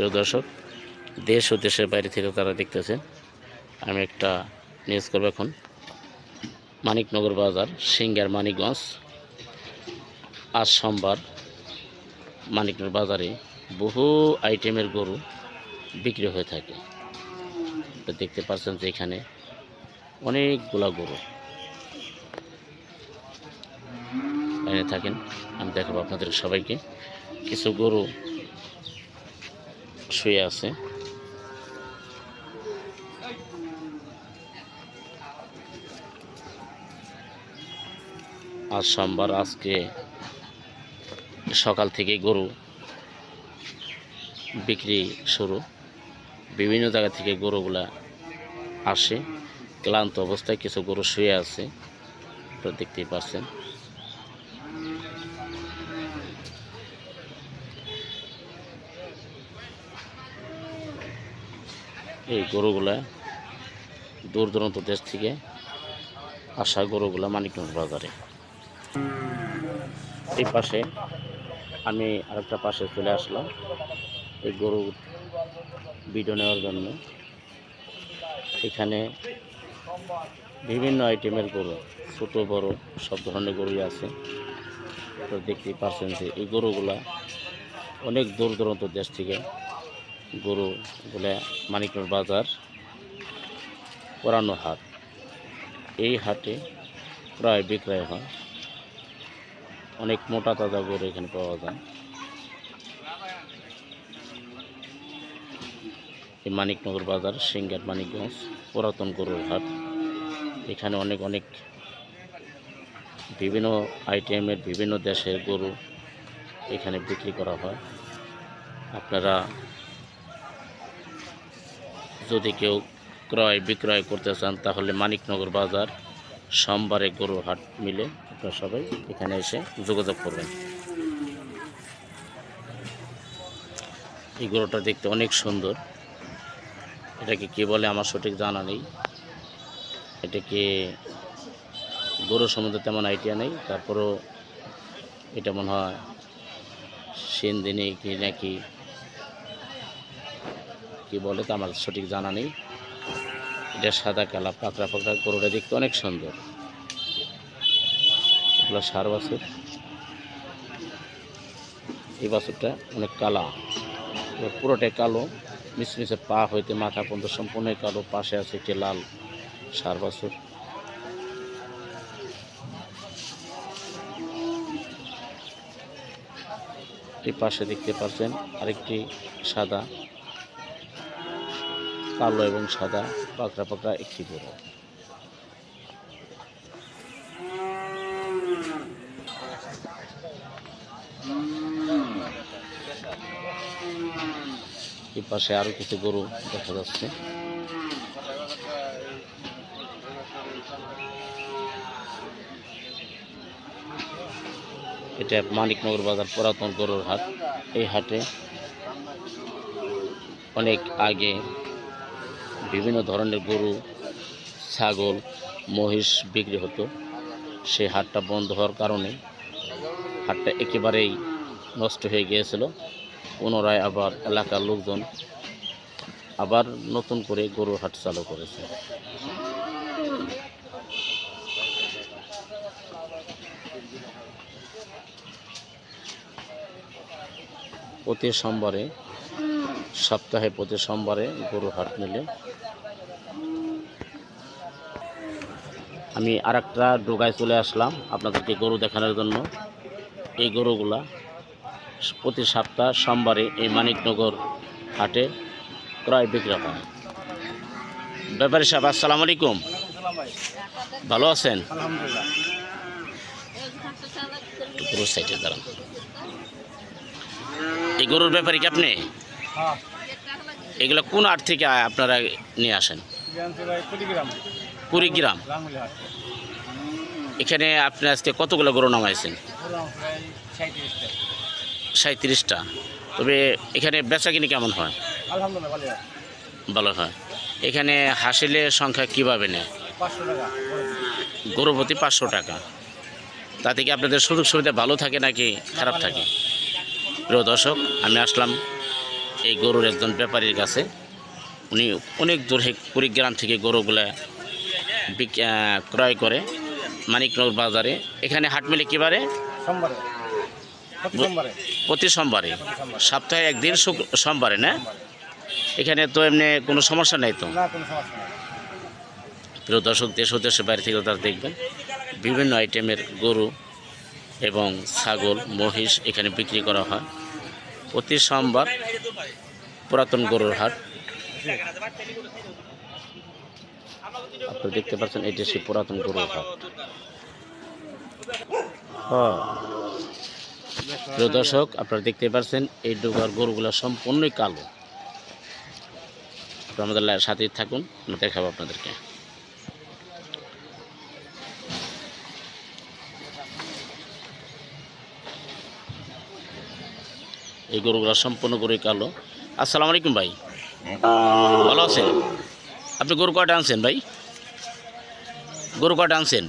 প্রিয় দর্শক, দেশ ও দেশের বাইরে থেকে তারা দেখতেছেন, আমি একটা নিউজ করব এখন। মানিকনগর বাজার, সিঙ্গার মানিকগঞ্জ, আজ সোমবার মানিকনগর বাজারে বহু আইটেমের গরু বিক্রি হয়ে থাকে। দেখতে পাচ্ছেন যে এখানে অনেকগুলা গরু এনে থাকেন। আমি দেখাবো আপনাদের সবাইকে। কিছু গরু শুয়ে আছে। আজ সোমবার আজকে সকাল থেকে গরু বিক্রি শুরু। বিভিন্ন জায়গা থেকে গরুগুলা আসে। ক্লান্ত অবস্থায় কিছু গরু শুয়ে আছে। আপনারা দেখতেই পাচ্ছেন এই গরুগুলা দূর দূরান্ত দেশ থেকে আসা গরুগুলা মানিকগঞ্জ বাজারে। এই পাশে আমি আরেকটা পাশে চলে আসলাম এই গরু ভিডিও নেওয়ার জন্য। এখানে বিভিন্ন আইটেমের গরু, ছোট, বড়, সব ধরনের গরুই আছে। তো দেখতেই পাচ্ছেন যে এই গরুগুলা অনেক দূর দূরান্ত দেশ থেকে গরুগুলা মানিকগঞ্জ বাজার পুরানো হাট। এই হাটে প্রায় বিক্রয় হয়। অনেক মোটা তাজা গরু এখানে পাওয়া যায়। এই মানিকনগর বাজার, সিঙ্গার মানিকগঞ্জ, পুরাতন গরুর হাট। এখানে অনেক অনেক বিভিন্ন আইটেমের বিভিন্ন দেশের গরু এখানে বিক্রি করা হয়। আপনারা যদি কেউ ক্রয় বিক্রয় করতে চান, তাহলে মানিকনগর বাজার, সোমবারে গরু হাট মিলে আপনারা সবাই এখানে এসে যোগাযোগ করবেন। এই গরুটা দেখতে অনেক সুন্দর। এটাকে কে বলে আমার সঠিক জানা নেই। এটাকে গরু সম্বন্ধে তেমন আইডিয়া নেই। তারপরও এটা মনে হয় সেন দিনে কি নাকি কি বলে তো আমার সঠিক জানা নেই। এটা সাদা কালা পাকড়া পাকড়া গরুটা দেখতে অনেক সুন্দর। এগুলো সার বাছুর। এই বাছুরটা অনেক কালা। এবার পুরোটাই কালো। মিশমিশে পা হইতে মাথা পর্যন্ত সম্পূর্ণ কালো। পাশে আছে একটি লাল সার বাছুর। পাশে দেখতে পাচ্ছেন আরেকটি সাদা। কালো এবং সাদা, পাকড়া পাকড়া একটি গরু। এই পাশে আরও কিছু গরু দেখা যাচ্ছে। এটা মানিকনগর বাজার পুরাতন গরুর হাট। এই হাটে অনেক আগে বিভিন্ন ধরনের গরু, ছাগল, মহিষ বিক্রি হতো। সেই হাটটা বন্ধ হওয়ার কারণে হাটটা একেবারেই নষ্ট হয়ে গিয়েছিল। পুনরায় আবার এলাকার লোকজন আবার নতুন করে গরুর হাট চালু করেছে। প্রতি সোমবারে সপ্তাহে প্রতি সোমবারে গরুর হাট মিলে। আমি আর একটা ডোগায় চলে আসলাম আপনাদেরকে গরু দেখানোর জন্য। এই গরুগুলা প্রতি সপ্তাহ সোমবারে এই মানিকনগর হাটে ক্রয় বিক্রয় হয়। ব্যাপারী সাহেব, আসসালামু আলাইকুম। ভালো আছেন? সাইডে দাঁড়ান। এই গরুর ব্যাপারে কি আপনি? এগুলো কোন হাট থেকে আপনারা নিয়ে আসেন? কুড়িগ্রাম। এখানে আপনি আজকে কতগুলো গরু নামাইছেন? সাঁত্রিশটা তবে এখানে বেচা কিনি কেমন হয়? ভালো হয়। এখানে হাসিলের সংখ্যা কীভাবে নেয়? পাঁচশো গরু প্রতি পাঁচশো টাকা। তাতে কি আপনাদের সুযোগ সুবিধা ভালো থাকে নাকি খারাপ থাকে? প্রিয় দর্শক, আমি আসলাম এই গরুর একজন ব্যাপারীর কাছে। উনি অনেক দূর কুড়িগ্রাম থেকে গরুগুলা ক্রয় করে মানিকনগর বাজারে। এখানে হাট মিলে কীবারে? প্রতি সোমবারে। সপ্তাহে একদিন সোমবারে না? এখানে তো এমনি কোনো সমস্যা নেই তো? প্রিয় দর্শক দেশ দেশের বাইরে থেকে তারা দেখবেন বিভিন্ন আইটেমের গরু এবং ছাগল মহিষ এখানে বিক্রি করা হয়। প্রতি সোমবার পুরাতন গরুর হাট। আপনারা দেখতে পাচ্ছেন, এটি সেই পুরাতন গরুর হাট। প্রিয় দর্শক, আপনারা দেখতে পাচ্ছেন, এই ডোগার গরুগুলো সম্পূর্ণই কালো। আমাদের সাথেই থাকুন দেখাবো আপনাদেরকে। এই গরুগুলো সম্পূর্ণ করে কালো। আসসালামু আলাইকুম ভাই। ভালো আছেন? আপনি গরু কয়টা আনছেন ভাই? গরু কয়টা আনছেন?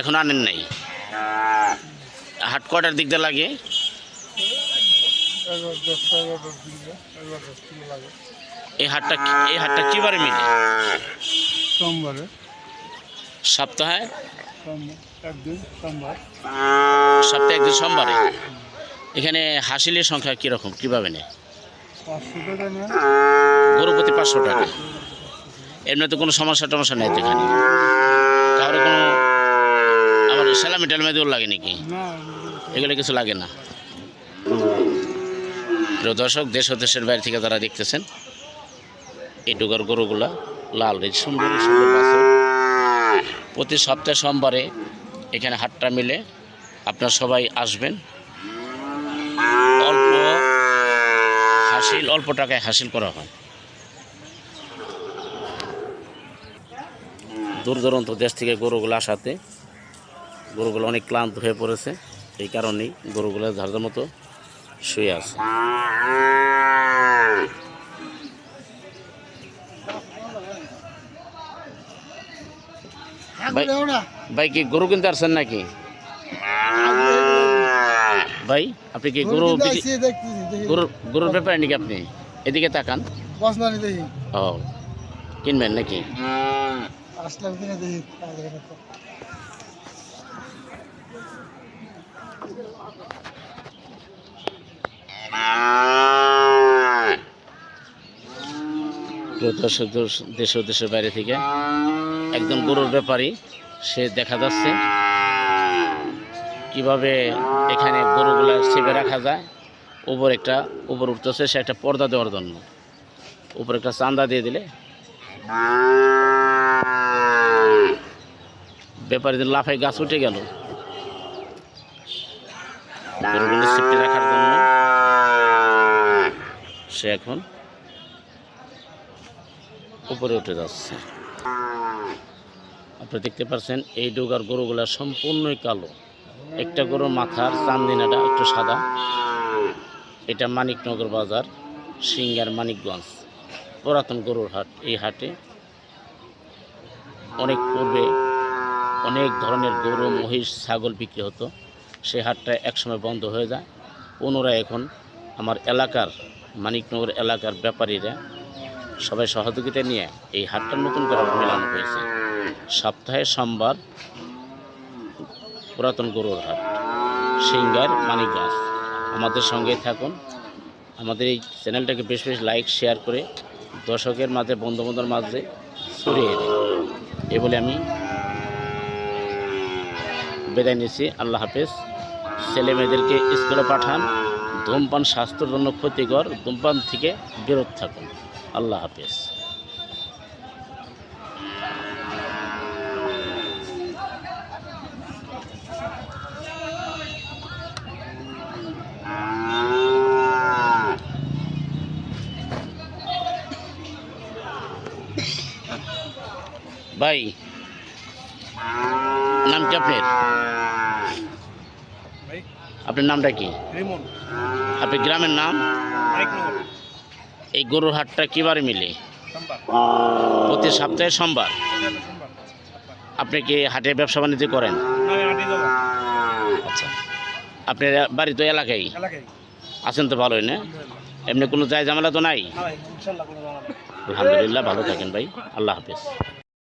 এখন আনেন নাই। হাট কয়টার দিক দিয়ে লাগে? এই হাটটা এই হাটটা কিবারে মিলে? সোমবারে। সপ্তাহে? একদিন সোমবার। সপ্তাহে একদিন সোমবারে? এখানে হাসিলের সংখ্যা কীরকম? কীভাবে নেয়? পাঁচশো টাকা নেয়। গরু প্রতি পাঁচশো টাকা। এমনি তো কোনো সমস্যা টমস্যা নেই তো এখানে? কারও কোনো আবার স্যালামি টেলামি দেওয়ার লাগে নাকি? এগুলো কিছু লাগে না। প্রিয় দর্শক দেশ ও দেশের বাইরে থেকে তারা দেখতেছেন এই ডুগার গরুগুলা লাল রেজ সুন্দর সুন্দর প্রতি সপ্তাহে সোমবারে এখানে হাটটা মিলে আপনার সবাই আসবেন। অল্প হাসিল অল্প টাকায় হাসিল করা হয়। দূর দূরান্ত দেশ থেকে গরুগুলো আসাতে গরুগুলো অনেক ক্লান্ত হয়ে পড়েছে এই কারণেই গরুগুলো ঝাড়ার মতো শুয়ে আছে। ভাই ভাই কি গরু কিনতে আসছেন নাকি? ভাই আপনি কি গরু গরুর গরুর ব্যাপারে নাকি আপনি? এদিকে তাকান। ও কিনবেন নাকি? দর্শক দেশ দেশের বাইরে থেকে একজন গরুর ব্যাপারী। সে দেখা যাচ্ছে। কীভাবে এখানে গরুগুলা চেপে রাখা যায়, উপর একটা, উপর উঠতেছে, সে একটা পর্দা দেওয়ার জন্য। উপর একটা চান্দা দিয়ে দিলে। ব্যাপারীদের লাফায় গাছ উঠে গেল। গরুগুলো রাখার জন্য সে এখন উপরে উঠে যাচ্ছে। আপনি দেখতে পাচ্ছেন, এই ডোগার গরুগুলা সম্পূর্ণই কালো। একটা গরুর মাথার চান্দিনাটা একটু সাদা। এটা মানিকনগর বাজার, সিঙ্গার মানিকগঞ্জ, পুরাতন গরুর হাট। এই হাটে অনেক পূর্বে অনেক ধরনের গরু, মহিষ, ছাগল বিক্রি হতো। সেই হাটটা একসময় বন্ধ হয়ে যায়। পুনরায় এখন আমার এলাকার, মানিকনগর এলাকার ব্যাপারীরা সবাই সহযোগিতা নিয়ে এই হাটটা নতুন করে মেলানো হয়েছে। সপ্তাহে সোমবার পুরাতন গরুর হাট। সিঙ্গার মানিকগঞ্জ আমাদের সঙ্গে থাকুন। আমাদের এই চ্যানেলটাকে বেশ বেশ লাইক, শেয়ার করে দর্শকের মাঝে বন্ধু বান্ধবের মাঝে ছড়িয়ে দিন। এ বলে আমি বেদায় নিচ্ছি। আল্লাহ হাফেজ। ছেলে মেয়েদেরকে স্কুলে পাঠান। ধূমপান স্বাস্থ্যের জন্য ক্ষতিকর। ধূমপান থেকে বিরত থাকুন। আল্লাহ হাফেজ। ভাই নাম কি আপনার? ভাই। আপনার নামটা কি? রিমন। আপনার গ্রামের নাম? মানিকনগর এই গরুর হাটটা কীবার মিলে? প্রতি সপ্তাহে সোমবার? আপনি কি হাটে ব্যবসা বাণিজ্য করেন? আচ্ছা। আপনার বাড়ি তো এলাকায়? আছেন তো ভালোই না? এমনি কোনো যায় ঝামেলা তো নেই। আলহামদুলিল্লাহ ভালো থাকেন ভাই। আল্লাহ হাফেজ।